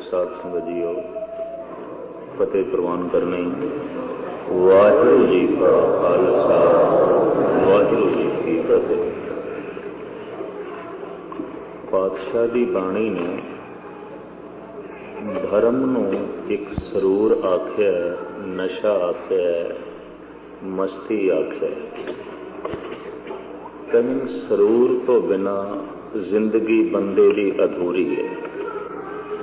ਸਾਧ ਸੰਗਤ ਜੀਓ, ਫਤਿਹ ਪ੍ਰਵਾਨ ਕਰਨੀ ਵਾਹਿਗੁਰੂ ਜੀ ਕਾ ਖਾਲਸਾ, ਵਾਹਿਗੁਰੂ ਜੀ ਕੀ ਫਤਿਹ। ਪਾਤਸ਼ਾਹ ਦੀ ਬਾਣੀ ਨੇ ਧਰਮ ਨੂੰ ਇੱਕ ਸਰੂਰ ਆਖਿਆ ਨਸ਼ਾ ਆਖਿਆ ਮਸਤੀ ਆਖਿਆ ਕਹਿੰਦੇ ਸਰੂਰ ਤੋਂ ਬਿਨਾ ਜ਼ਿੰਦਗੀ ਬੰਦੇ ਦੀ ਅਧੂਰੀ ਹੈ।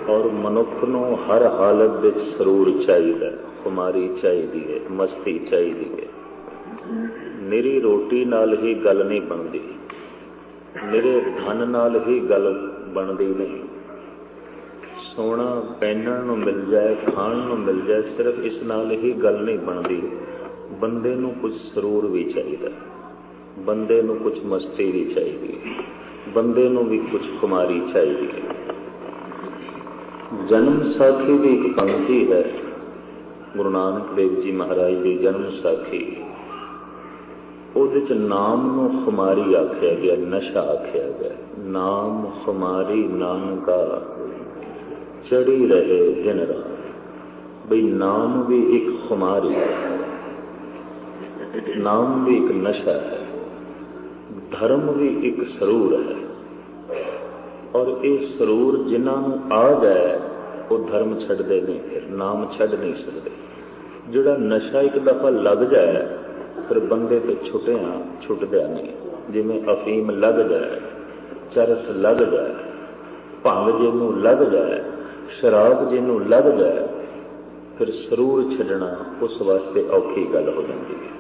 ਔਰ ਮਨੁੱਖ ਨੂੰ ਹਰ ਹਾਲਤ ਵਿੱਚ ਸਰੂਰ ਚਾਹੀਦਾ ਖੁਮਾਰੀ ਚਾਹੀਦੀ ਹੈ, ਮਸਤੀ ਚਾਹੀਦੀ ਹੈ। ਨਿਰੀ ਰੋਟੀ ਨਾਲ ਹੀ ਗੱਲ ਨਹੀਂ ਬਣਦੀ, ਨਿਰੇ ਧਨ ਨਾਲ ਹੀ ਗੱਲ ਬਣਦੀ ਨਹੀਂ। ਸੋਨਾ ਪਹਿਨਣ ਨੂੰ ਮਿਲ ਜਾਏ, ਖਾਣ ਨੂੰ ਮਿਲ ਜਾਏ, ਸਿਰਫ ਇਸ ਨਾਲ ਹੀ ਗੱਲ ਨਹੀਂ ਬਣਦੀ। ਬੰਦੇ ਨੂੰ ਕੁਝ ਸਰੂਰ ਵੀ ਚਾਹੀਦਾ ਬੰਦੇ ਨੂੰ ਕੁਝ ਮਸਤੀ ਵੀ ਚਾਹੀਦੀ ਹੈ, ਬੰਦੇ ਨੂੰ ਵੀ ਕੁਝ ਕੁਮਾਰੀ ਚਾਹੀਦੀ ਹੈ। ਜਨਮ ਸਾਖੀ ਦੀ ਇੱਕ ਪੰਕਤੀ ਹੈ। ਗੁਰੂ ਨਾਨਕ ਦੇਵ ਜੀ ਮਹਾਰਾਜ ਦੀ ਜਨਮ ਸਾਖੀ। ਉਹਦੇ ਚ ਨਾਮ ਨੂੰ ਖੁਮਾਰੀ ਆਖਿਆ ਗਿਆ, ਨਸ਼ਾ ਆਖਿਆ ਗਿਆ। ਨਾਮ ਖੁਮਾਰੀ ਨਾਨਕਾ ਚੜੀ ਰਹੇ ਦਿਨ ਰਾਤ। ਬਈ ਨਾਮ ਵੀ ਇੱਕ ਖੁਮਾਰੀ ਹੈ। ਨਾਮ ਵੀ ਇੱਕ ਨਸ਼ਾ ਹੈ। ਧਰਮ ਵੀ ਇੱਕ ਸਰੂਰ ਹੈ। ਔਰ ਇਹ ਸਰੂਰ ਜਿਨ੍ਹਾਂ ਨੂੰ ਆ ਜਾਏ ਉਹ ਧਰਮ ਛੱਡਦੇ ਨਹੀਂ ਫਿਰ ਨਾਮ ਛੱਡ ਨਹੀਂ ਸਕਦੇ। ਜਿਹੜਾ ਨਸ਼ਾ ਇੱਕ ਦਫਾ ਲੱਗ ਜਾਏ, ਫਿਰ ਬੰਦੇ ਤੇ ਛੁੱਟਿਆ ਛੁੱਟਦਾ ਨਹੀਂ ਜਿਵੇਂ ਅਫੀਮ ਲੱਗ ਜਾਏ, ਚਰਸ ਲੱਗ ਜਾਏ, ਭੰਗ ਜਿਹਨੂੰ ਲੱਗ ਜਾਏ, ਸ਼ਰਾਬ ਜਿਹਨੂੰ ਲੱਗ ਜਾਏ, ਫਿਰ ਸਰੂਰ ਛੱਡਣਾ ਉਸ ਵਾਸਤੇ ਔਖੀ ਗੱਲ ਹੋ ਜਾਂਦੀ ਹੈ।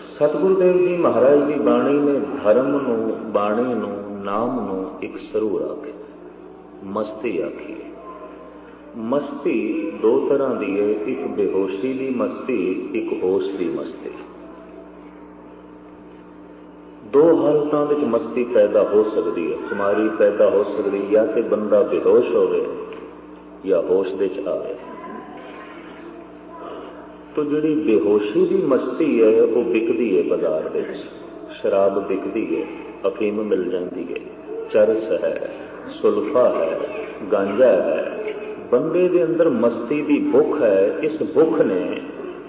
ਸਤਿਗੁਰੂ ਦੇਵ ਜੀ ਮਹਾਰਾਜ ਦੀ ਬਾਣੀ ਨੇ ਧਰਮ ਨੂੰ, ਬਾਣੀ ਨੂੰ ਨਾਮ ਨੂੰ ਇੱਕ ਸਰੂਰ ਆਖਿਆ ਮਸਤੀ ਆਖੀ ਮਸਤੀ ਦੋ ਤਰ੍ਹਾਂ ਦੀ ਹੈ ਇੱਕ ਬੇਹੋਸ਼ੀ ਦੀ ਮਸਤੀ ਇੱਕ ਹੋਸ਼ ਦੀ ਮਸਤੀ ਦੋ ਹਾਲਤਾਂ ਵਿੱਚ ਮਸਤੀ ਪੈਦਾ ਹੋ ਸਕਦੀ ਹੈ ਕੁਮਾਰੀ ਪੈਦਾ ਹੋ ਸਕਦੀ ਜਾਂ ਤੇ ਬੰਦਾ ਬੇਹੋਸ਼ ਹੋਵੇ ਜਾਂ ਹੋਸ਼ ਦੇ ਚ ਆਵੇ ਤੋ ਜਿਹੜੀ ਬੇਹੋਸ਼ੀ ਦੀ ਮਸਤੀ ਹੈ ਉਹ ਵਿਕਦੀ ਹੈ ਬਾਜ਼ਾਰ ਵਿੱਚ ਸ਼ਰਾਬ ਵਿਕਦੀ ਹੈ ਅਫੀਮ ਮਿਲ ਜਾਂਦੀ ਹੈ ਚਰਸ ਹੈ, ਸੁਲਫਾ ਹੈ, ਗਾਂਜਾ ਹੈ। ਬੰਦੇ ਦੇ ਅੰਦਰ ਮਸਤੀ ਦੀ ਭੁੱਖ ਹੈ, ਇਸ ਭੁੱਖ ਨੇ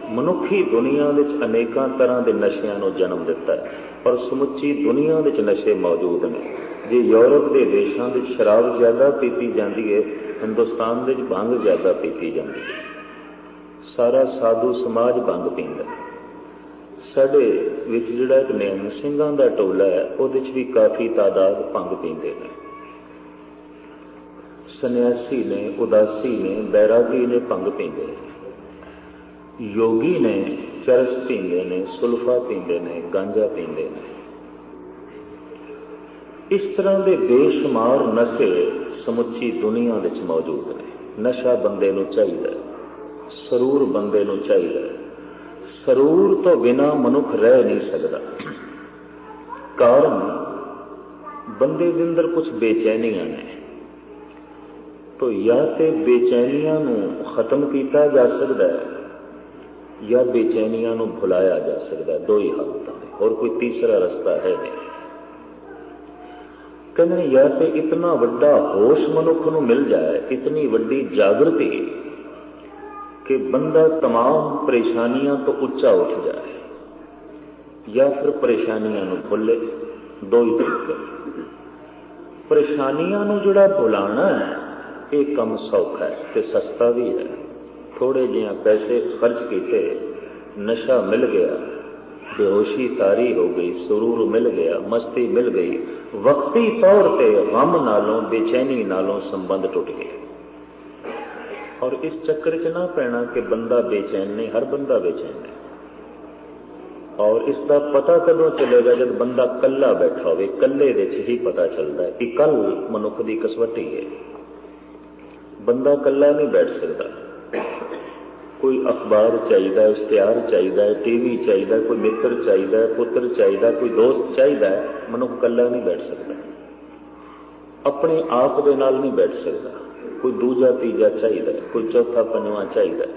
ਮਨੁੱਖੀ ਦੁਨੀਆ ਵਿੱਚ ਅਨੇਕਾਂ ਤਰ੍ਹਾਂ ਦੇ ਨਸ਼ਿਆਂ ਨੂੰ ਜਨਮ ਦਿੱਤਾ ਹੈ। ਪਰ ਸਮੁੱਚੀ ਦੁਨੀਆ ਵਿੱਚ ਨਸ਼ੇ ਮੌਜੂਦ ਨੇ। ਜੇ ਯੂਰਪ ਦੇ ਦੇਸ਼ਾਂ ਵਿੱਚ ਸ਼ਰਾਬ ਜ਼ਿਆਦਾ ਪੀਤੀ ਜਾਂਦੀ ਹੈ ਹਿੰਦੁਸਤਾਨ ਵਿੱਚ ਭੰਗ ਜ਼ਿਆਦਾ ਪੀਤੀ ਜਾਂਦੀ ਹੈ ਸਾਰਾ ਸਾਧੂ ਸਮਾਜ ਭੰਗ ਪੀਂਦਾ ਹੈ। ਸਾਡੇ ਵਿੱਚ ਜਿਹੜਾ ਇੱਕ ਨਿਹੰਗ ਸਿੰਘਾਂ ਦਾ ਟੋਲਾ ਹੈ, ਉਹਦੇ ਵਿੱਚ ਵੀ ਕਾਫੀ ਤਾਦਾਦ ਭੰਗ ਪੀਂਦੇ ਨੇ। ਸੰਨਿਆਸੀ ਨੇ, ਉਦਾਸੀ ਨੇ, ਬੈਰਾਗੀ ਨੇ ਭੰਗ ਪੀਂਦੇ ਨੇ। ਯੋਗੀ ਨੇ ਚਰਸ ਪੀਂਦੇ ਨੇ, ਸੁਲਫਾ ਪੀਂਦੇ ਨੇ, ਗਾਂਜਾ ਪੀਂਦੇ ਨੇ। ਇਸ ਤਰ੍ਹਾਂ ਦੇ ਬੇਸ਼ੁਮਾਰ ਨਸ਼ੇ ਸਮੁੱਚੀ ਦੁਨੀਆ ਵਿੱਚ ਮੌਜੂਦ ਨੇ। ਨਸ਼ਾ ਬੰਦੇ ਨੂੰ ਚਾਹੀਦਾ ਸਰੂਰ ਬੰਦੇ ਨੂੰ ਚਾਹੀਦਾ ਸਰੂਰ ਤੋਂ ਬਿਨਾ ਮਨੁੱਖ ਰਹਿ ਨਹੀਂ ਸਕਦਾ। ਕਾਰਨ, ਬੰਦੇ ਦੇ ਅੰਦਰ ਕੁਝ ਬੇਚੈਨੀਆਂ ਨੇ। ਤੋ ਜਾਂ ਤੇ ਬੇਚੈਨੀਆਂ ਨੂੰ ਖਤਮ ਕੀਤਾ ਜਾ ਸਕਦਾ ਹੈ, ਜਾਂ ਬੇਚੈਨੀਆਂ ਨੂੰ ਭੁਲਾਇਆ ਜਾ ਸਕਦਾ ਹੈ। ਦੋ ਹੀ ਹਾਲਤਾਂ ਨੇ, ਹੋਰ ਕੋਈ ਤੀਸਰਾ ਰਸਤਾ ਹੈ ਨਹੀਂ। ਕਹਿੰਦੇ ਜਾਂ ਤੇ ਇਤਨਾ ਵੱਡਾ ਹੋਸ਼ ਮਨੁੱਖ ਨੂੰ ਮਿਲ ਜਾਏ, ਇਤਨੀ ਵੱਡੀ ਜਾਗਰਤੀ ਕਿ ਬੰਦਾ तमाम ਪਰੇਸ਼ਾਨੀਆਂ ਤੋਂ ਉੱਚਾ ਉੱਠ ਜਾਏ ਜਾਂ ਫਿਰ ਪਰੇਸ਼ਾਨੀਆਂ ਨੂੰ ਭੁੱਲੇ ਦੋ ਹੀ ਤਰੀਕੇ ਪਰੇਸ਼ਾਨੀਆਂ ਨੂੰ ਜਿਹੜਾ ਭੁਲਾਣਾ ਹੈ ਇਹ ਕੰਮ ਸੌਖਾ ਹੈ ਤੇ ਸਸਤਾ ਵੀ ਹੈ ਥੋੜੇ ਜਿਹਾ ਪੈਸੇ ਖਰਚ ਕੀਤੇ ਨਸ਼ਾ ਮਿਲ ਗਿਆ ਬੇਹੋਸ਼ੀ ਤਾਰੀ ਹੋ ਗਈ ਸਰੂਰ ਮਿਲ ਗਿਆ ਮਸਤੀ ਮਿਲ ਗਈ ਵਕਤੀ ਤੌਰ ਤੇ ਗਮ ਨਾਲੋਂ ਬੇਚੈਨੀ ਨਾਲੋਂ ਸੰਬੰਧ ਟੁੱਟ ਗਿਆ ਔਰ ਇਸ ਚੱਕਰ 'ਚ ਨਾ ਪੈਣਾ ਕਿ ਬੰਦਾ ਬੇਚੈਨ ਨਹੀਂ, ਹਰ ਬੰਦਾ ਬੇਚੈਨ ਹੈ। ਔਰ ਇਸ ਦਾ ਪਤਾ ਕਦੋਂ ਚੱਲੇਗਾ ਜਦ ਬੰਦਾ ਕੱਲਾ ਬੈਠਾ ਹੋਵੇ ਕੱਲੇ ਵਿੱਚ ਹੀ ਪਤਾ ਚੱਲਦਾ ਹੈ ਕਿ ਕੱਲ ਮਨੁੱਖ ਦੀ ਕਸਵੱਟੀ ਹੈ ਬੰਦਾ ਕੱਲਾ ਨਹੀਂ ਬੈਠ ਸਕਦਾ। ਕੋਈ ਅਖਬਾਰ ਚਾਹੀਦਾ ਹੈ, ਇਸ਼ਤਿਹਾਰ ਚਾਹੀਦਾ ਹੈ ਟੀਵੀ ਚਾਹੀਦਾ ਕੋਈ ਮਿੱਤਰ ਚਾਹੀਦਾ ਹੈ, ਪੁੱਤਰ ਚਾਹੀਦਾ ਕੋਈ ਦੋਸਤ ਚਾਹੀਦਾ ਹੈ, ਮਨੁੱਖ ਕੱਲਾ ਨਹੀਂ ਬੈਠ ਸਕਦਾ। ਆਪਣੇ ਆਪ ਦੇ ਨਾਲ ਨਹੀਂ ਬੈਠ ਸਕਦਾ। ਕੋਈ ਦੂਜਾ, ਤੀਜਾ ਚਾਹੀਦਾ ਕੋਈ ਚੌਥਾ, ਪੰਜਵਾਂ ਚਾਹੀਦਾ ਹੈ।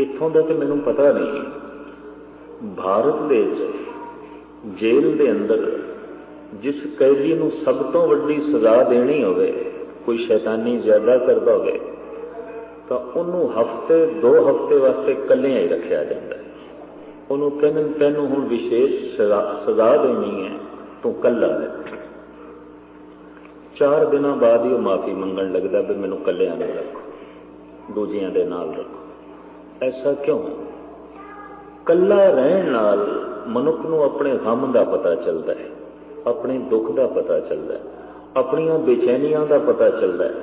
ਇੱਥੋਂ ਦਾ ਤੇ ਮੈਨੂੰ ਪਤਾ ਨਹੀਂ। ਭਾਰਤ ਦੇ ਵਿੱਚ ਜੇਲ੍ਹ ਦੇ ਅੰਦਰ ਜਿਸ ਕੈਦੀ ਨੂੰ ਸਭ ਤੋਂ ਵੱਡੀ ਸਜ਼ਾ ਦੇਣੀ ਹੋਵੇ, ਕੋਈ ਸ਼ੈਤਾਨੀ ਜ਼ਿਆਦਾ ਕਰਦਾ ਹੋਵੇ, ਤਾਂ ਉਹਨੂੰ ਹਫ਼ਤੇ, ਦੋ ਹਫ਼ਤੇ ਵਾਸਤੇ ਇਕੱਲਿਆਂ ਹੀ ਰੱਖਿਆ ਜਾਂਦਾ ਹੈ। ਉਹਨੂੰ ਕਹਿੰਦੇ ਤੈਨੂੰ ਹੁਣ ਵਿਸ਼ੇਸ਼ ਸਜ਼ਾ- ਸਜ਼ਾ ਦੇਣੀ ਹੈ, ਤੂੰ ਕੱਲਾ ਹੈ ਚਾਰ ਦਿਨਾਂ ਬਾਅਦ ਹੀ ਉਹ ਮਾਫੀ ਮੰਗਣ ਲੱਗਦਾ ਵੀ ਮੈਨੂੰ ਕੱਲਿਆਂ ਨਾ ਰੱਖੋ, ਦੂਜਿਆਂ ਦੇ ਨਾਲ ਰੱਖੋ। ਐਸਾ ਕਿਉਂ? ਕੱਲਾ ਰਹਿਣ ਨਾਲ ਮਨੁੱਖ ਨੂੰ ਆਪਣੇ ਹਮ ਦਾ ਪਤਾ ਚੱਲਦਾ ਹੈ, ਆਪਣੇ ਦੁੱਖ ਦਾ ਪਤਾ ਚੱਲਦਾ ਹੈ, ਆਪਣੀਆਂ ਬੇਚੈਨੀਆਂ ਦਾ ਪਤਾ ਚੱਲਦਾ ਹੈ।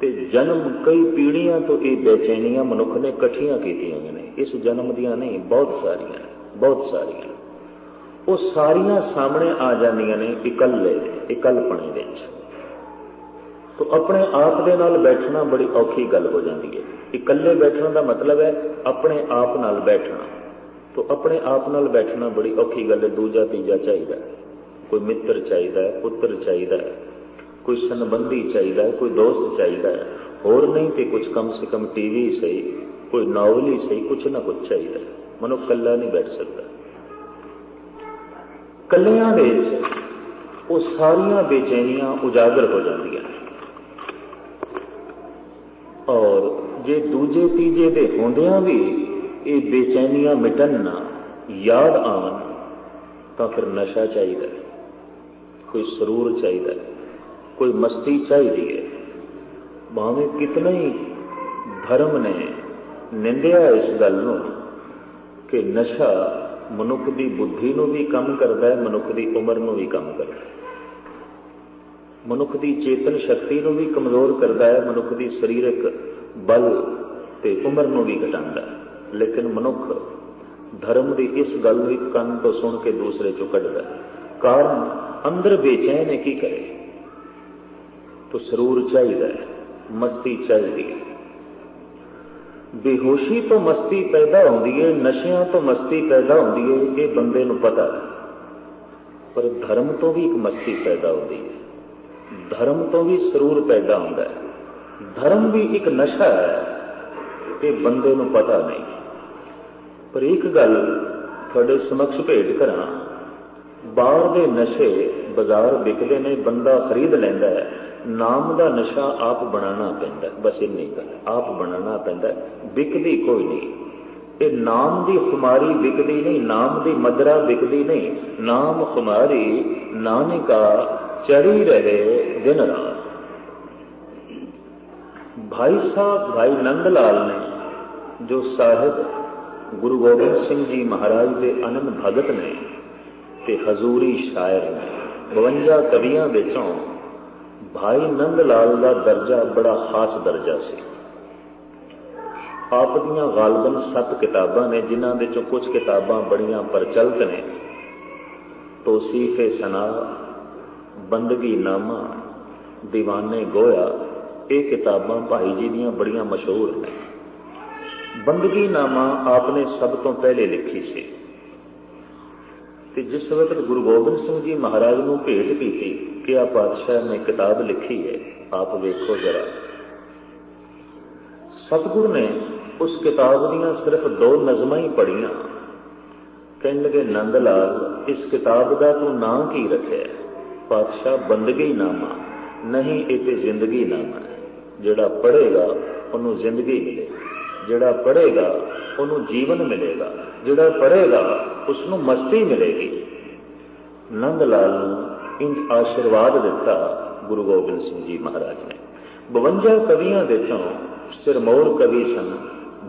ਤੇ ਜਨਮ ਕਈ ਪੀੜ੍ਹੀਆਂ ਤੋਂ ਇਹ ਬੇਚੈਨੀਆਂ ਮਨੁੱਖ ਨੇ ਇਕੱਠੀਆਂ ਕੀਤੀਆਂ ਹੋਈਆਂ ਨੇ। ਇਸ ਜਨਮ ਦੀਆਂ ਨਹੀਂ, ਬਹੁਤ ਸਾਰੀਆਂ ਬਹੁਤ ਸਾਰੀਆਂ ਉਹ ਸਾਰੀਆਂ ਸਾਹਮਣੇ ਆ ਜਾਂਦੀਆਂ ਨੇ ਇਕੱਲੇ, ਇਕੱਲਪਣੇ ਵਿੱਚ। ਤੋ ਆਪਣੇ ਆਪ ਦੇ ਨਾਲ ਬੈਠਣਾ ਬੜੀ ਔਖੀ ਗੱਲ ਹੋ ਜਾਂਦੀ ਹੈ। ਇਕੱਲੇ ਬੈਠਣ ਦਾ ਮਤਲਬ ਹੈ ਆਪਣੇ ਆਪ ਨਾਲ ਬੈਠਣਾ। ਤੋ ਆਪਣੇ ਆਪ ਨਾਲ ਬੈਠਣਾ ਬੜੀ ਔਖੀ ਗੱਲ ਹੈ, ਦੂਜਾ ਤੀਜਾ ਚਾਹੀਦਾ ਕੋਈ ਮਿੱਤਰ ਚਾਹੀਦਾ ਹੈ, ਪੁੱਤਰ ਚਾਹੀਦਾ ਹੈ, ਕੋਈ ਸੰਬੰਧੀ ਚਾਹੀਦਾ ਹੈ, ਕੋਈ ਦੋਸਤ ਚਾਹੀਦਾ ਹੈ। ਹੋਰ ਨਹੀਂ ਤੇ ਕੁਝ ਕਮ ਸੇ ਕਮ ਟੀਵੀ ਸਹੀ, ਕੋਈ ਨਾਵਲ ਹੀ ਸਹੀ ਕੁਝ ਨਾ ਕੁਝ ਚਾਹੀਦਾ ਹੈ। ਮਨੁੱਖ ਇਕੱਲਾ ਨਹੀਂ ਬੈਠ ਸਕਦਾ। ਕੱਲਿਆਂ ਦੇ ਵਿੱਚ ਉਹ ਸਾਰੀਆਂ ਬੇਚੈਨੀਆਂ ਉਜਾਗਰ ਹੋ ਜਾਂਦੀਆਂ ਨੇ। ਔਰ ਜੇ ਦੂਜੇ ਤੀਜੇ ਦੇ ਹੁੰਦਿਆਂ ਵੀ ਇਹ ਬੇਚੈਨੀਆਂ ਮਿਟਣ ਨਾ, ਯਾਦ ਆਉਣ, ਤਾਂ ਫਿਰ ਨਸ਼ਾ ਚਾਹੀਦਾ ਕੋਈ ਸਰੂਰ ਚਾਹੀਦਾ ਕੋਈ ਮਸਤੀ ਚਾਹੀਦੀ ਹੈ। ਭਾਵੇਂ ਕਿਤਨਾ ਹੀ ਧਰਮ ਨੇ ਨਿੰਦਿਆ ਇਸ ਗੱਲ ਨੂੰ ਕਿ ਨਸ਼ਾ ਮਨੁੱਖ ਦੀ ਬੁੱਧੀ ਨੂੰ ਵੀ ਕੰਮ ਕਰਦਾ ਹੈ, ਮਨੁੱਖ ਦੀ ਉਮਰ ਨੂੰ ਵੀ ਕੰਮ ਕਰਦਾ ਹੈ। ਮਨੁੱਖ ਦੀ ਚੇਤਨ ਸ਼ਕਤੀ ਨੂੰ ਵੀ ਕਮਜ਼ੋਰ ਕਰਦਾ ਹੈ, ਮਨੁੱਖ ਦੀ ਸਰੀਰਕ ਬਲ ਤੇ ਉਮਰ ਨੂੰ ਵੀ ਘਟਾਉਂਦਾ ਹੈ। ਲੇਕਿਨ ਮਨੁੱਖ ਧਰਮ ਦੀ ਇਸ ਗੱਲ ਨੂੰ ਕੰਨ ਤੋਂ ਸੁਣ ਕੇ ਦੂਸਰੇ ਚੋਂ ਕੱਢਦਾ ਕਾਰਨ ਅੰਦਰ ਬੇਚੈਨ ਹੈ, ਕੀ ਕਰੇ? ਤੋ ਸਰੂਰ ਚਾਹੀਦਾ ਹੈ, ਮਸਤੀ ਚਾਹੀਦੀ ਹੈ। ਬੇਹੋਸ਼ੀ ਤੋਂ ਮਸਤੀ ਪੈਦਾ ਹੁੰਦੀ ਹੈ, ਨਸ਼ਿਆਂ ਤੋਂ ਮਸਤੀ ਪੈਦਾ ਹੁੰਦੀ ਹੈ, ਇਹ ਬੰਦੇ ਨੂੰ ਪਤਾ ਪਰ ਧਰਮ ਤੋਂ ਵੀ ਇੱਕ ਮਸਤੀ ਪੈਦਾ ਹੁੰਦੀ ਹੈ। ਧਰਮ ਤੋਂ ਵੀ ਸਰੂਰ ਪੈਦਾ ਹੁੰਦਾ ਹੈ। ਧਰਮ ਵੀ ਇੱਕ ਨਸ਼ਾ ਹੈ, ਇਹ ਬੰਦੇ ਨੂੰ ਪਤਾ ਨਹੀਂ। ਪਰ ਇੱਕ ਗੱਲ ਤੁਹਾਡੇ ਸਮਕਸ਼ ਭੇਟ ਕਰਾਂ, ਬਾਹਰ ਦੇ ਨਸ਼ੇ ਬਾਜ਼ਾਰ ਵਿਕਦੇ ਨੇ, ਬੰਦਾ ਖਰੀਦ ਲੈਂਦਾ ਹੈ, ਨਾਮ ਦਾ ਨਸ਼ਾ ਆਪ ਬਣਾਉਣਾ ਪੈਂਦਾ ਹੈ। ਬਸ ਇੰਨੀ ਗੱਲ ਆਪ ਬਣਾਉਣਾ ਪੈਂਦਾ ਵਿਕਦੀ ਕੋਈ ਨਹੀਂ। ਇਹ ਨਾਮ ਦੀ ਖੁਮਾਰੀ ਵਿਕਦੀ ਨਹੀਂ, ਨਾਮ ਦੀ ਮਦਰਾ ਵਿਕਦੀ ਨਹੀਂ, ਨਾਮ ਖੁਮਾਰੀ ਨਾਨਕਾ ਚੜੀ ਰਹੇ ਦਿਨ ਰਾਤ ਭਾਈ ਸਾਹਿਬ ਭਾਈ ਨੰਦ ਲਾਲ ਨੇ ਜੋ ਸਾਹਿਬ ਗੁਰੂ ਗੋਬਿੰਦ ਸਿੰਘ ਜੀ ਮਹਾਰਾਜ ਦੇ ਅਨੰਦ ਭਗਤ ਨੇ ਤੇ ਹਜ਼ੂਰੀ ਸ਼ਾਇਰ ਨੇ 52 ਕਵੀਆਂ ਵਿੱਚੋਂ ਭਾਈ ਨੰਦ ਲਾਲ ਦਾ ਦਰਜਾ ਬੜਾ ਖਾਸ ਦਰਜਾ ਸੀ ਆਪ ਦੀਆਂ ਗਾਲਬਨ ਸੱਤ ਕਿਤਾਬਾਂ ਨੇ ਜਿਨ੍ਹਾਂ ਵਿੱਚੋਂ ਕੁਝ ਕਿਤਾਬਾਂ ਬੜੀਆਂ ਪ੍ਰਚਲਿਤ ਨੇ ਤੋਸੀਫੇ ਸਨਾ ਬੰਦਗੀ ਨਾਮਾ ਦੀਵਾਨੇ ਗੋਇਆ, ਇਹ ਕਿਤਾਬਾਂ ਭਾਈ ਜੀ ਦੀਆਂ ਬੜੀਆਂ ਮਸ਼ਹੂਰ ਨੇ। ਬੰਦਗੀ ਨਾਮਾ ਆਪਨੇ ਸਭ ਤੋਂ ਪਹਿਲੇ ਲਿਖੀ ਸੀ। ਤੇ ਜਿਸ ਵਕਤ ਗੁਰੂ ਗੋਬਿੰਦ ਸਿੰਘ ਜੀ ਮਹਾਰਾਜ ਨੂੰ ਭੇਟ ਕੀਤੀ ਕਿ ਆ ਪਾਤਸ਼ਾਹ ਨੇ ਕਿਤਾਬ ਲਿਖੀ ਹੈ, ਆਪ ਵੇਖੋ ਜਰਾ। ਸਤਿਗੁਰ ਨੇ ਉਸ ਕਿਤਾਬ ਦੀਆਂ ਸਿਰਫ ਦੋ ਨਜ਼ਮਾਂ ਹੀ ਪੜੀਆਂ ਕਹਿਣ ਲੱਗੇ ਨੰਦ ਲਾਲ, ਇਸ ਕਿਤਾਬ ਦਾ ਤੂੰ ਨਾਂ ਕੀ ਰੱਖਿਆ? ਪਾਤਸ਼ਾਹ ਬੰਦਗੀ ਨਾਮਾ, ਨਹੀਂ ਇਹ ਤੇ ਜ਼ਿੰਦਗੀ ਨਾਮਾ ਹੈ। ਜਿਹੜਾ ਪੜ੍ਹੇਗਾ, ਉਹਨੂੰ ਜ਼ਿੰਦਗੀ ਮਿਲੇਗੀ। ਜਿਹੜਾ ਪੜ੍ਹੇਗਾ, ਉਹਨੂੰ ਜੀਵਨ ਮਿਲੇਗਾ। ਜਿਹੜਾ ਪੜ੍ਹੇਗਾ ਉਸ ਨੂੰ ਮਸਤੀ ਮਿਲੇਗੀ। ਨੰਦ ਲਾਲ ਨੂੰ ਇੰਜ ਆਸ਼ੀਰਵਾਦ ਦਿੱਤਾ ਗੁਰੂ ਗੋਬਿੰਦ ਸਿੰਘ ਜੀ ਮਹਾਰਾਜ ਨੇ। 52 ਕਵੀਆਂ ਦੇ ਚੋਂ ਸਿਰਮੌਰ ਕਵੀ ਸਨ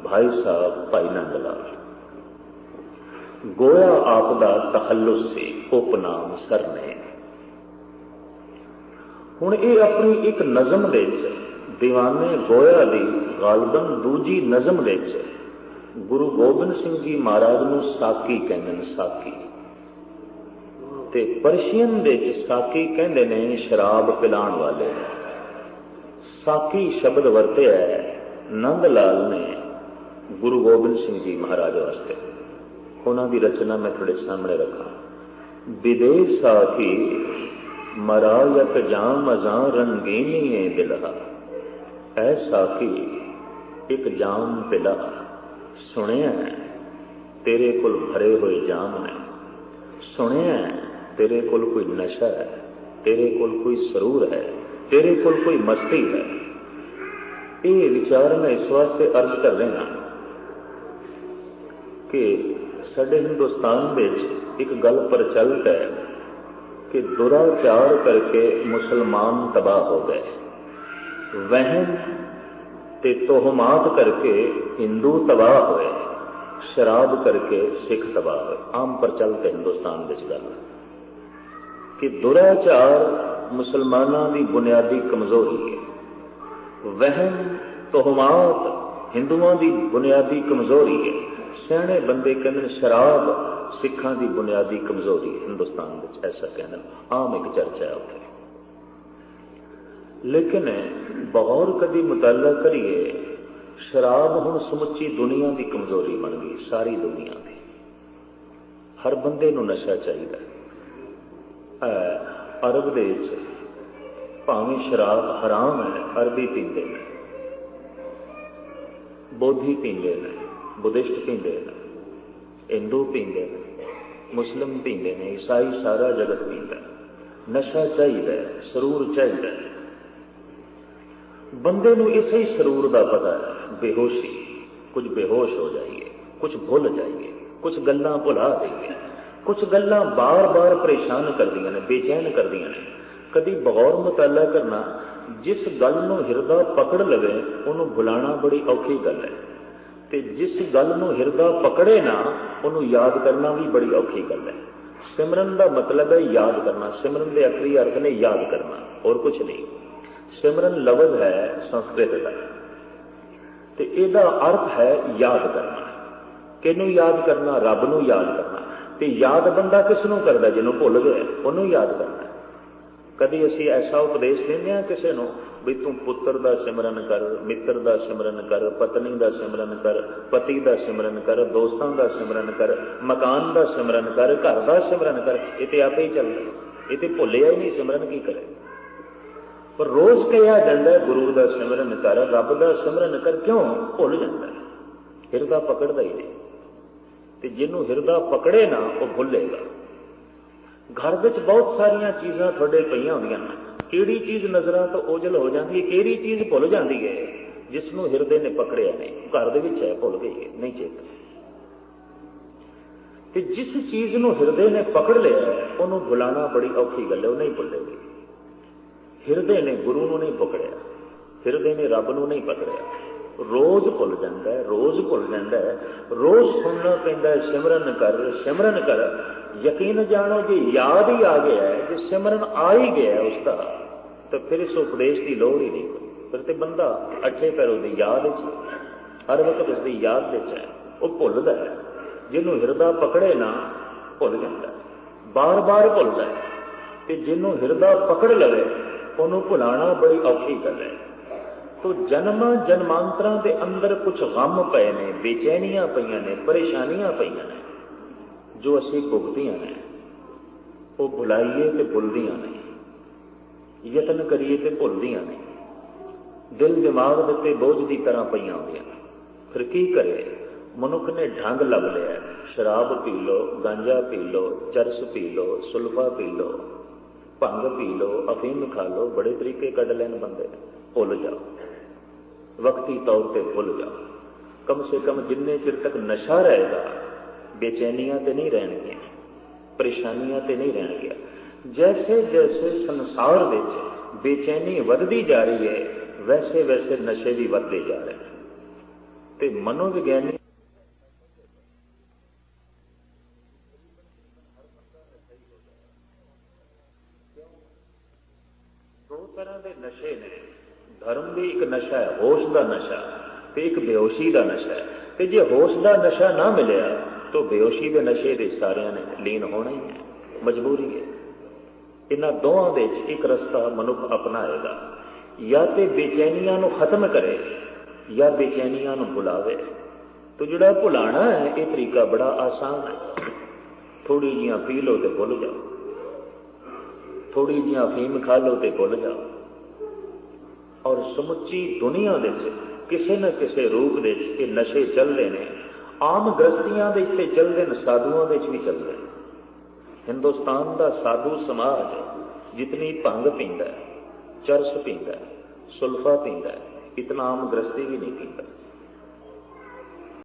ਭਾਈ ਸਾਹਿਬ ਭਾਈ ਨੰਦ ਲਾਲ ਗੋਇਆ ਆਪ ਦਾ ਤਖੱਲੁਸ ਸੀ ਉਪਨਾਮ ਸਰਨੇ ਹੁਣ ਇਹ ਆਪਣੀ ਇੱਕ ਨਜ਼ਮ ਵਿੱਚ, ਦੀਵਾਨੇ ਗੋਇਆ ਦੀ ਗਾਲਬਨ ਦੂਜੀ ਨਜ਼ਮ ਵਿੱਚ, ਗੁਰੂ ਗੋਬਿੰਦ ਸਿੰਘ ਜੀ ਮਹਾਰਾਜ ਨੂੰ ਸਾਕੀ ਕਹਿੰਦੇ ਨੇ, ਸਾਕੀ। ਤੇ ਪਰਸ਼ੀਅਨ ਵਿੱਚ ਸਾਕੀ ਕਹਿੰਦੇ ਨੇ, ਸ਼ਰਾਬ ਪਿਲਾਉਣ ਵਾਲੇ। ਸਾਕੀ ਸ਼ਬਦ ਵਰਤਿਆ ਹੈ ਨੰਦ ਲਾਲ ਨੇ ਗੁਰੂ ਗੋਬਿੰਦ ਸਿੰਘ ਜੀ ਮਹਾਰਾਜ ਵਾਸਤੇ। ਉਹਨਾਂ ਦੀ ਰਚਨਾ ਮੈਂ ਤੁਹਾਡੇ ਸਾਹਮਣੇ ਰੱਖਾਂ। ਵਿਦੇਸ਼ ਸਾਖੀ ਮਰਾਇਤ ਜਾਮ ਅਜ਼ਾਂ ਰੰਗੀਨੀ ਏ ਦਿਲਹਾ ਐ ਸਾਖੀ, ਇੱਕ ਜਾਮ ਪਿਲਾ ਸੁਣਿਆ ਤੇਰੇ ਕੋਲ ਭਰੇ ਹੋਏ ਜਾਮ ਨੇ। ਸੁਣਿਆ ਤੇਰੇ ਕੋਲ ਕੋਈ ਨਸ਼ਾ ਹੈ। ਤੇਰੇ ਕੋਲ ਕੋਈ ਸਰੂਰ ਹੈ। ਤੇਰੇ ਕੋਲ ਕੋਈ ਮਸਤੀ ਹੈ। ਇਹ ਵਿਚਾਰ ਮੈਂ ਇਸ ਵਾਸਤੇ ਅਰਜ਼ ਕਰ ਰਿਹਾ ਕਿ ਸਾਡੇ ਹਿੰਦੁਸਤਾਨ ਵਿੱਚ ਇੱਕ ਗੱਲ ਪ੍ਰਚਲਿਤ ਹੈ। ਕਿ ਦੁਰਾਚਾਰ ਕਰਕੇ ਮੁਸਲਮਾਨ ਤਬਾਹ ਹੋ ਗਏ ਵਹਿਮ ਤੇ ਤੋਹਮਾਤ ਕਰਕੇ ਹਿੰਦੂ ਤਬਾਹ ਹੋਏ ਸ਼ਰਾਬ ਕਰਕੇ ਸਿੱਖ ਤਬਾਹ ਹੋਏ ਆਮ ਪ੍ਰਚਲਿਤ ਹੈ ਹਿੰਦੁਸਤਾਨ ਵਿੱਚ ਗੱਲ ਕਿ ਦੁਰਾਚਾਰ ਮੁਸਲਮਾਨਾਂ ਦੀ ਬੁਨਿਆਦੀ ਕਮਜ਼ੋਰੀ ਹੈ ਵਹਿਮ ਤੋਹਮਾਤ ਹਿੰਦੂਆਂ ਦੀ ਬੁਨਿਆਦੀ ਕਮਜ਼ੋਰੀ ਹੈ ਸਿਆਣੇ ਬੰਦੇ ਕਹਿੰਦੇ ਸ਼ਰਾਬ ਸਿੱਖਾਂ ਦੀ ਬੁਨਿਆਦੀ ਕਮਜ਼ੋਰੀ ਹਿੰਦੁਸਤਾਨ ਵਿੱਚ ਐਸਾ ਕਹਿੰਦੇ ਆਮ ਇੱਕ ਚਰਚਾ ਹੈ ਉੱਥੇ। ਲੇਕਿਨ ਬਗੌਰ ਕਦੀ ਮੁਤਾਲਾ ਕਰੀਏ, ਸ਼ਰਾਬ ਹੁਣ ਸਮੁੱਚੀ ਦੁਨੀਆ ਦੀ ਕਮਜ਼ੋਰੀ ਬਣ ਗਈ, ਸਾਰੀ ਦੁਨੀਆ ਦੀ। ਹਰ ਬੰਦੇ ਨੂੰ ਨਸ਼ਾ ਚਾਹੀਦਾ ਅਰਬ ਦੇ ਵਿੱਚ ਭਾਵੇਂ ਸ਼ਰਾਬ ਹਰਾਮ ਹੈ, ਅਰਬੀ ਪੀਂਦੇ ਨੇ। ਬੋਧੀ ਪੀਂਦੇ ਨੇ, ਬੁੱਧਿਸਟ ਪੀਂਦੇ ਨੇ। ਹਿੰਦੂ ਪੀਂਦੇ ਨੇ, ਮੁਸਲਮ ਪੀਂਦੇ ਨੇ, ਈਸਾਈ ਸਾਰਾ ਜਗਤ ਪੀਂਦਾ ਨਸ਼ਾ ਚਾਹੀਦਾ ਸਰੂਰ ਚਾਹੀਦਾ ਬੰਦੇ ਨੂੰ ਇਸੇ ਹੀ ਸਰੂਰ ਦਾ ਪਤਾ ਹੈ, ਬੇਹੋਸ਼ੀ, ਕੁਝ ਬੇਹੋਸ਼ ਹੋ ਜਾਈਏ, ਕੁਝ ਭੁੱਲ ਜਾਈਏ, ਕੁਝ ਗੱਲਾਂ ਭੁਲਾ ਦਈਏ, ਕੁਝ ਗੱਲਾਂ ਬਾਰ-ਬਾਰ ਪਰੇਸ਼ਾਨ ਕਰਦੀਆਂ ਨੇ, ਬੇਚੈਨ ਕਰਦੀਆਂ ਨੇ। ਕਦੀ ਬਗੌਰ ਮੁਤਾਲਾ ਕਰਨਾ, ਜਿਸ ਗੱਲ ਨੂੰ ਹਿਰਦਾ ਪਕੜ ਲਵੇ, ਉਹਨੂੰ ਭੁਲਾਣਾ ਬੜੀ ਔਖੀ ਗੱਲ ਹੈ। ਤੇ ਜਿਸ ਗੱਲ ਨੂੰ ਹਿਰਦਾ ਪਕੜੇ ਨਾ, ਉਹਨੂੰ ਯਾਦ ਕਰਨਾ ਵੀ ਬੜੀ ਔਖੀ ਗੱਲ ਹੈ। ਸਿਮਰਨ ਦਾ ਮਤਲਬ ਹੈ ਯਾਦ ਕਰਨਾ। ਸਿਮਰਨ ਦੇ ਅਖਰੀ ਅਰਥ ਨੇ ਯਾਦ ਕਰਨਾ, ਹੋਰ ਕੁਝ ਨਹੀਂ। ਸਿਮਰਨ ਲਫ਼ਜ਼ ਹੈ ਸੰਸਕ੍ਰਿਤ ਦਾ। ਤੇ ਇਹਦਾ ਅਰਥ ਹੈ ਯਾਦ ਕਰਨਾ। ਕਿਹਨੂੰ ਯਾਦ ਕਰਨਾ? ਰੱਬ ਨੂੰ ਯਾਦ ਕਰਨਾ। ਤੇ ਯਾਦ ਬੰਦਾ ਕਿਸ ਨੂੰ ਕਰਦਾ? ਜਿਹਨੂੰ ਭੁੱਲ ਗਿਆ, ਉਹਨੂੰ ਯਾਦ ਕਰਨਾ। ਕਦੀ ਅਸੀਂ ਐਸਾ ਉਪਦੇਸ਼ ਦਿੰਦੇ ਹਾਂ ਕਿਸੇ ਨੂੰ ਵੀ ਤੂੰ ਪੁੱਤਰ ਦਾ ਸਿਮਰਨ ਕਰ, ਮਿੱਤਰ ਦਾ ਸਿਮਰਨ ਕਰ, ਪਤਨੀ ਦਾ ਸਿਮਰਨ ਕਰ, ਪਤੀ ਦਾ ਸਿਮਰਨ ਕਰ, ਦੋਸਤਾਂ ਦਾ ਸਿਮਰਨ ਕਰ, ਮਕਾਨ ਦਾ ਸਿਮਰਨ ਕਰ, ਘਰ ਦਾ ਸਿਮਰਨ ਕਰ, ਇਹ ਤੇ ਆਪੇ ਹੀ ਚੱਲਦਾ ਇਹ ਤੇ ਭੁੱਲਿਆ ਹੀ ਨਹੀਂ ਸਿਮਰਨ ਕੀ ਕਰੇ। ਪਰ ਰੋਜ਼ ਕਿਹਾ ਜਾਂਦਾ ਗੁਰੂ ਦਾ ਸਿਮਰਨ ਕਰ, ਰੱਬ ਦਾ ਸਿਮਰਨ ਕਰ, ਕਿਉਂ? ਭੁੱਲ ਜਾਂਦਾ ਹਿਰਦਾ ਪਕੜਦਾ ਹੀ ਨਹੀਂ। ਤੇ ਜਿਹਨੂੰ ਹਿਰਦਾ ਪਕੜੇ ਨਾ, ਉਹ ਭੁੱਲੇਗਾ। ਘਰ ਵਿੱਚ ਬਹੁਤ ਸਾਰੀਆਂ ਚੀਜ਼ਾਂ ਤੁਹਾਡੇ ਪਈਆਂ ਹੁੰਦੀਆਂ ਨੇ ਕਿਹੜੀ ਚੀਜ਼ ਨਜ਼ਰਾਂ ਤੋਂ ਓਝਲ ਹੋ ਜਾਂਦੀ ਹੈ, ਕਿਹੜੀ ਚੀਜ਼ ਭੁੱਲ ਜਾਂਦੀ ਹੈ, ਜਿਸ ਨੂੰ ਹਿਰਦੇ ਨੇ ਪਕੜਿਆ ਨਹੀਂ ਘਰ ਦੇ ਵਿੱਚ ਹੈ ਭੁੱਲ ਗਈ ਹੈ, ਨਹੀਂ ਚੇਤਾ। ਤੇ ਜਿਸ ਚੀਜ਼ ਨੂੰ ਹਿਰਦੇ ਨੇ ਪਕੜ ਲਿਆ ਉਹਨੂੰ ਭੁਲਾਣਾ ਬੜੀ ਔਖੀ ਗੱਲ ਹੈ, ਉਹ ਨਹੀਂ ਭੁੱਲੇਗੀ। ਹਿਰਦੇ ਨੇ ਗੁਰੂ ਨੂੰ ਨਹੀਂ ਪਕੜਿਆ, ਹਿਰਦੇ ਨੇ ਰੱਬ ਨੂੰ ਨਹੀਂ ਪਕੜਿਆ। ਰੋਜ਼ ਭੁੱਲ ਜਾਂਦਾ ਹੈ, ਰੋਜ਼ ਭੁੱਲ ਜਾਂਦਾ ਹੈ, ਰੋਜ਼ ਸੁਣਨਾ ਪੈਂਦਾ ਹੈ, ਸਿਮਰਨ ਕਰ ਸਿਮਰਨ ਕਰ ਯਕੀਨ ਜਾਣੋ ਜੇ, ਯਾਦ ਹੀ ਆ ਗਿਆ ਜੇ ਸਿਮਰਨ ਆ ਹੀ ਗਿਆ ਉਸ ਦਾ ਤਾਂ ਫਿਰ ਇਸ ਉਪਦੇਸ਼ ਦੀ ਲੋੜ ਹੀ ਨਹੀਂ ਫਿਰ ਤੇ ਬੰਦਾ ਅੱਠੇ ਪੈਰੋਂ ਦੀ ਯਾਦ ਵਿੱਚ ਹਰ ਵਕਤ ਉਸ ਦੀ ਯਾਦ ਵਿੱਚ ਹੈ, ਉਹ ਭੁੱਲਦਾ ਹੈ। ਜਿਹਨੂੰ ਹਿਰਦਾ ਪਕੜੇ ਨਾ, ਭੁੱਲ ਜਾਂਦਾ ਬਾਰ-ਬਾਰ ਭੁੱਲਦਾ ਹੈ ਤੇ ਜਿਹਨੂੰ ਹਿਰਦਾ ਪਕੜ ਲਵੇ, ਉਹਨੂੰ ਭੁਲਾਣਾ ਬੜੀ ਔਖੀ ਗੱਲ ਹੈ। ਤੋ ਜਨਮਾਂ ਜਨਮਾਂਤਰਾਂ ਦੇ ਅੰਦਰ ਕੁਝ ਗਮ ਪਏ ਨੇ, ਬੇਚੈਨੀਆਂ ਪਈਆਂ ਨੇ, ਪਰੇਸ਼ਾਨੀਆਂ ਪਈਆਂ ਨੇ। ਜੋ ਅਸੀਂ ਭੁਗਤੀਆਂ ਨੇ, ਉਹ ਭੁਲਾਈਏ ਤੇ ਭੁੱਲਦੀਆਂ ਨਹੀਂ ਯਤਨ ਕਰੀਏ ਤੇ ਭੁੱਲਦੀਆਂ ਨਹੀਂ ਦਿਲ ਦਿਮਾਗ ਦੇ ਤੇ ਬੋਝ ਦੀ ਤਰ੍ਹਾਂ ਪਈਆਂ ਹੁੰਦੀਆਂ ਨੇ। ਫਿਰ ਕੀ ਕਰੇ? ਮਨੁੱਖ ਨੇ ਢੰਗ ਲੱਭ ਲਿਆ। ਸ਼ਰਾਬ ਪੀ ਲੋ ਗਾਂਜਾ ਪੀ ਲੋ ਚਰਸ ਪੀ ਲੋ ਸੁਲਫਾ ਪੀ ਲੋ ਭੰਗ ਪੀ ਲੋ ਅਫੀਮ ਖਾ ਲੋ ਬੜੇ ਤਰੀਕੇ ਕੱਢ ਲੈਣ ਬੰਦੇ। ਭੁੱਲ ਜਾਓ। ਵਕਤੀ ਤੌਰ ਤੇ ਭੁੱਲ ਜਾਓ। ਕਮ ਸੇ ਕਮ ਜਿੰਨੇ ਚਿਰ ਤੱਕ ਨਸ਼ਾ ਰਹੇਗਾ ਬੇਚੈਨੀਆਂ ਤੇ ਨਹੀਂ ਰਹਿਣਗੀਆਂ, ਪਰੇਸ਼ਾਨੀਆਂ ਤੇ ਨਹੀਂ ਰਹਿਣਗੀਆਂ। ਜੈਸੇ ਜੈਸੇ ਸੰਸਾਰ ਵਿੱਚ ਬੇਚੈਨੀ ਵੱਧਦੀ ਜਾ ਰਹੀ ਹੈ, ਵੈਸੇ ਵੈਸੇ ਨਸ਼ੇ ਵੀ ਵੱਧਦੇ ਜਾ ਰਹੇ ਨੇ। ਤੇ ਮਨੋਵਿਗਿਆਨੀ ਦੋ ਤਰ੍ਹਾਂ ਦੇ ਨਸ਼ੇ ਨੇ। ਧਰਮ ਵੀ ਇੱਕ ਨਸ਼ਾ ਹੈ, ਹੋਸ਼ ਦਾ ਨਸ਼ਾ ਤੇ ਇੱਕ ਬੇਹੋਸ਼ੀ ਦਾ ਨਸ਼ਾ ਹੈ। ਤੇ ਜੇ ਹੋਸ਼ ਦਾ ਨਸ਼ਾ ਨਾ ਮਿਲਿਆ ਤਾਂ ਬੇਹੋਸ਼ੀ ਦੇ ਨਸ਼ੇ ਦੇ ਸਾਰਿਆਂ ਨੇ ਲੀਨ ਹੋਣਾ ਹੀ ਹੈ, ਮਜਬੂਰੀ ਹੈ। ਇਹਨਾਂ ਦੋਹਾਂ ਦੇ ਵਿੱਚ ਇੱਕ ਰਸਤਾ ਮਨੁੱਖ ਅਪਣਾਏਗਾ। ਜਾਂ ਤੇ ਬੇਚੈਨੀਆਂ ਨੂੰ ਖਤਮ ਕਰੇ, ਜਾਂ ਬੇਚੈਨੀਆਂ ਨੂੰ ਭੁਲਾਵੇ ਤੋ ਜਿਹੜਾ ਭੁਲਾਣਾ ਹੈ, ਇਹ ਤਰੀਕਾ ਬੜਾ ਆਸਾਨ ਹੈ। ਥੋੜੀ ਜੀਆਂ ਪੀ ਲਓ ਤੇ ਭੁੱਲ ਜਾਓ। ਥੋੜੀ ਜੀਆਂ ਫੀਮ ਖਾ ਲਓ ਤੇ ਭੁੱਲ ਜਾਓ। ਔਰ ਸਮੁੱਚੀ ਦੁਨੀਆ ਵਿੱਚ ਕਿਸੇ ਨਾ ਕਿਸੇ ਰੂਪ ਦੇ ਵਿੱਚ ਇਹ ਨਸ਼ੇ ਚੱਲ ਰਹੇ ਨੇ। ਆਮ ਗ੍ਰਸਤੀਆਂ ਦੇ ਵਿੱਚ ਚੱਲਦੇ ਨੇ, ਸਾਧੂਆਂ ਵਿੱਚ ਵੀ ਚੱਲਦੇ ਨੇ। ਹਿੰਦੁਸਤਾਨ ਦਾ ਸਾਧੂ ਸਮਾਜ ਜਿਤਨੀ ਭੰਗ ਪੀਂਦਾ ਚਰਸ ਪੀਂਦਾ ਸੁਲਫਾ ਪੀਂਦਾ ਇਤਨਾ ਆਮ ਗ੍ਰਸਤੀ ਵੀ ਨਹੀਂ ਪੀਂਦਾ।